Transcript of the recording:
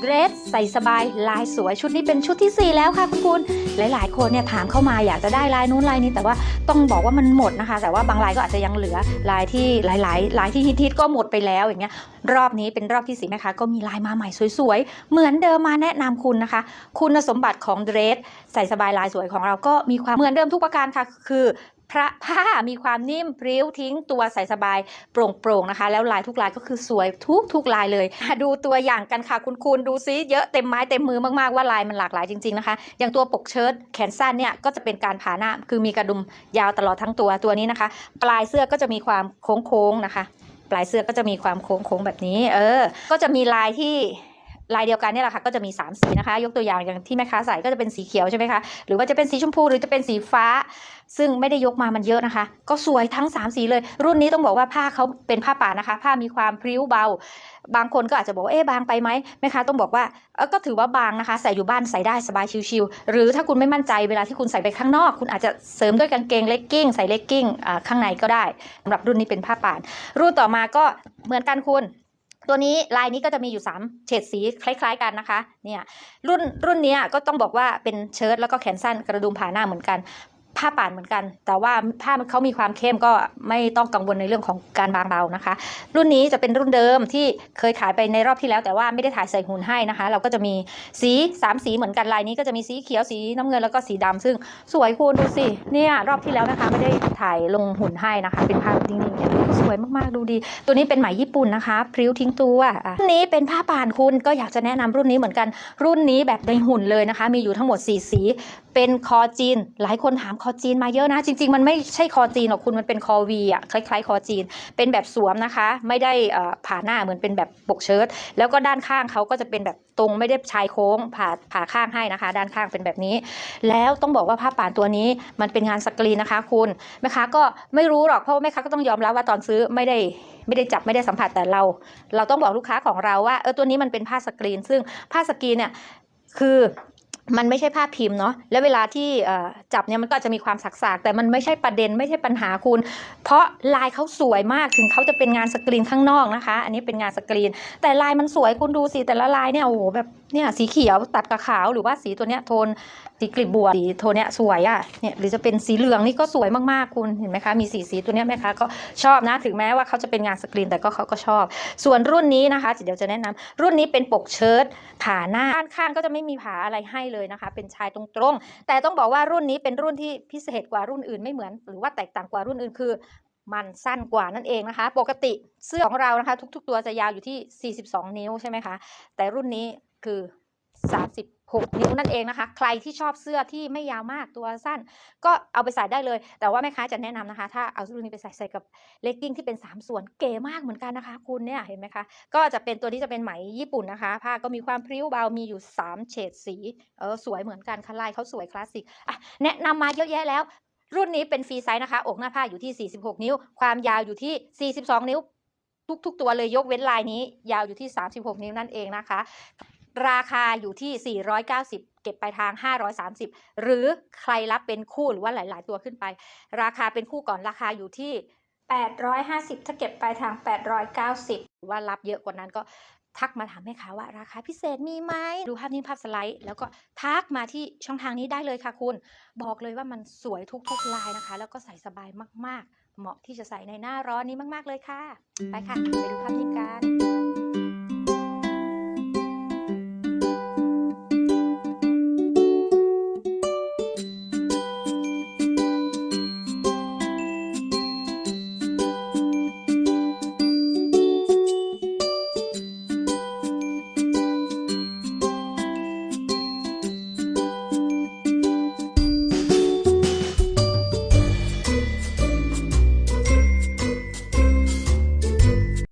เดรสใส่สบายลายสวยชุดนี้เป็นชุดที่ 4 แล้วค่ะคุณคุณหลาย ๆ คนเนี่ยถามเข้ามาอยากจะได้ลายนู้นลายนี้แต่ว่าต้องบอกว่ามันหมดนะคะ แต่ว่าบางลายก็อาจจะยังเหลือลายที่หลาย ๆ ลายที่ฮิตๆก็หมดไปแล้วอย่างเงี้ยรอบนี้เป็นรอบที่สี่นะคะ ก็มีลายมาใหม่สวย ๆ เหมือนเดิมมาแนะนำคุณนะคะ คุณสมบัติของเดรสใส่สบายลายสวยของเราก็มีความเหมือนเดิมทุกประการค่ะ คือ พระผ้ามีความนิ่มพริ้วทิ้งตัวใส่สบายโปร่งๆนะคะ แล้วลายทุกลายก็คือสวยทุกทุกลายเลย ดูตัวอย่างกันค่ะคุณคุณดูซิเยอะเต็มไม้เต็มมือมากๆว่าลายมันหลากหลายจริงๆนะคะอย่างตัวปกเชิ้ตแขนสั้นเนี่ยก็จะเป็นการผ่าหน้าคือมีกระดุมยาวตลอดทั้งตัวตัวนี้นะคะ ปลายเสื้อก็จะมีความโค้งๆนะคะ ปลายเสื้อก็จะมีความโค้งๆแบบนี้ เออ ก็จะมีลายที่ ลายเดียวกันนี่แหละค่ะก็จะมี 3 สีนะคะ ยกตัวอย่างอย่างที่แม่ค้าใส่ก็จะเป็นสีเขียวใช่ไหมคะหรือว่าจะเป็นสีชมพูหรือจะเป็นสีฟ้า ซึ่งไม่ได้ยกมามันเยอะนะคะ ก็สวยทั้ง 3 สีเลย รุ่นนี้ต้องบอกว่าผ้าเขาเป็นผ้าป่านะคะ ผ้ามีความพริ้วเบา บางคนก็อาจจะบอกเอ๊ะบางไปไหมแม่ค้าต้องบอกว่าก็ถือว่าบางนะคะ ใส่อยู่บ้านใส่ได้สบายชิวๆหรือถ้าคุณไม่มั่นใจเวลาที่คุณใส่ไปข้างนอก คุณอาจจะเสริมด้วยกางเกงเลกกิ้งใส่เลกกิ้งข้างในก็ได้สำหรับรุ่นนี้เป็นผ้าป่าน รุ่นต่อมาก็เหมือนกันคุณ ตัวนี้ลายนี้ก็จะมีอยู่ 3 เฉดสีคล้าย ๆ กันนะคะ เนี่ยรุ่นรุ่นนี้ก็ต้องบอกว่าเป็นเชิ้ตแล้วก็แขนสั้นกระดุมผ่าหน้าเหมือนกัน ผ้าป่านเหมือนกัน แต่ว่าผ้ามันเขามีความเข้มก็ไม่ต้องกังวลในเรื่องของการบางเบานะคะ รุ่นนี้จะเป็นรุ่นเดิมที่เคยถ่ายไปในรอบที่แล้ว แต่ว่าไม่ได้ถ่ายใส่หุ่นให้นะคะ เราก็จะมีสีสามสีเหมือนกันลายนี้ก็จะมีสีเขียวสีน้ำเงินแล้วก็สีดำซึ่งสวยคุณดูสิเนี่ยรอบที่แล้วนะคะ ไม่ได้ถ่ายลงหุ่นให้นะคะ เป็นภาพนิ่งๆเนี่ยสวยมากๆดูดี ตัวนี้เป็นไหมญี่ปุ่นนะคะพริ้วทิ้งตัวอะรุ่นนี้เป็นผ้าป่านคุณก็อยากจะแนะนำรุ่นนี้เหมือนกันรุ่นนี้แบบในหุ่นเลยนะคะ มีอยู่ทั้งหมด4สีเป็นคอจีน หลายคนถามคออจีนมาเยอะนะ จริง ๆ มันไม่ใช่คอจีนหรอกคุณมันเป็นคอวีอะคล้ายๆ คอจีน เป็นแบบสวมนะคะ ไม่ได้ผ่าหน้าเหมือนเป็นแบบปกเชิ้ตแล้วก็ด้านข้างเขาก็จะเป็นแบบตรงไม่ได้ชายโค้งผ่าผ่าข้างให้นะคะ ด้านข้างเป็นแบบนี้ แล้วต้องบอกว่าผ้าป่านตัวนี้มันเป็นงานสกรีนนะคะ คุณแม่ค้าก็ไม่รู้หรอกเพราะแม่ค้าก็ต้องยอมรับว่าตอนซื้อไม่ได้ไม่ได้จับไม่ได้สัมผัสแต่เรา เราต้องบอกลูกค้าของเราว่าเออตัวนี้มันเป็นผ้าสกรีน ซึ่งผ้าสกรีนเนี่ยคือ มันไม่ใช่ผ้าพิมพ์เนาะแล้วเวลาที่จับเนี่ยมันก็อาจจะมีความสักๆแต่มันไม่ใช่ประเด็นไม่ใช่ปัญหาคุณ เพราะลายเขาสวยมากถึงเขาจะเป็นงานสกรีนข้างนอกนะคะ อันนี้เป็นงานสกรีน แต่ลายมันสวยคุณดูสิแต่ละลายเนี่ยโอ้โหแบบเนี่ยสีเขียวตัดกับขาวหรือว่าสีตัวเนี้ยโทน สีกลีบบัวสีโทนเนี้ยสวยอะเนี่ยหรือจะเป็นสีเหลืองนี่ก็สวยมากๆคุณเห็นไหมคะมีสีสีตัวเนี้ยแม่ค้าก็ชอบนะถึงแม้ว่าเขาจะเป็นงานสกรีนแต่ก็เขาก็ชอบ ส่วนรุ่นนี้นะคะเดี๋ยวจะแนะนำรุ่นนี้เป็นปกเชิ้ตผาหน้าด้านข้างก็จะไม่มีผาอะไรให้เลยนะคะ เป็นชายตรงๆ แต่ต้องบอกว่ารุ่นนี้เป็นรุ่นที่พิเศษกว่ารุ่นอื่นไม่เหมือน หรือว่าแตกต่างกว่ารุ่นอื่นคือมันสั้นกว่านั่นเองนะคะ ปกติเสื้อของเรานะคะ ทุก ๆ ตัวจะยาวอยู่ที่ 42 นิ้วใช่ไหมคะ แต่รุ่นนี้คือ 36 นิ้วนั่นเองนะคะ ใครที่ชอบเสื้อที่ไม่ยาวมากตัวสั้น ก็เอาไปใส่ได้เลย แต่ว่าแม่ค้าจะแนะนำนะคะ ถ้าเอารุ่นนี้ไปใส่ใส่กับเลกกิ้งที่เป็น 3 ส่วนเก๋มากเหมือนกันนะคะคุณเนี่ยเห็นไหมคะ ก็จะเป็นตัวนี้จะเป็นไหมญี่ปุ่นนะคะ ผ้าก็มีความพริ้วเบา มีอยู่ 3 เฉดสี เออสวยเหมือนกันค่ะลายเขาสวยคลาสสิกอะแนะนำมาเยอะแยะแล้ว รุ่นนี้เป็นฟรีไซส์นะคะ อกหน้าผ้าอยู่ที่ 46 นิ้ว ความยาวอยู่ที่ 42 นิ้ว ทุกๆ ตัวเลยยกเว้นลายนี้ ยาวอยู่ที่ 36 นิ้วนั่นเองนะคะ ราคาอยู่ที่ 490 เก็บปลายทาง 530 หรือใครรับเป็นคู่หรือว่าหลาย ๆ ตัวขึ้นไป ราคาเป็นคู่ก่อนราคาอยู่ที่ 850 ถ้าเก็บปลายทาง 890 หรือว่ารับเยอะกว่านั้นก็ทักมาถามแม่ค้าว่าราคาพิเศษมีไหมดูภาพนี้ภาพสไลด์ แล้วก็ทักมาที่ช่องทางนี้ได้เลยค่ะคุณ บอกเลยว่ามันสวยทุกๆลายนะคะ แล้วก็ใส่สบายมากๆ เหมาะที่จะใส่ในหน้าร้อนนี้มาก ๆเลยค่ะ ไปค่ะ ไปดูภาพนี้กัน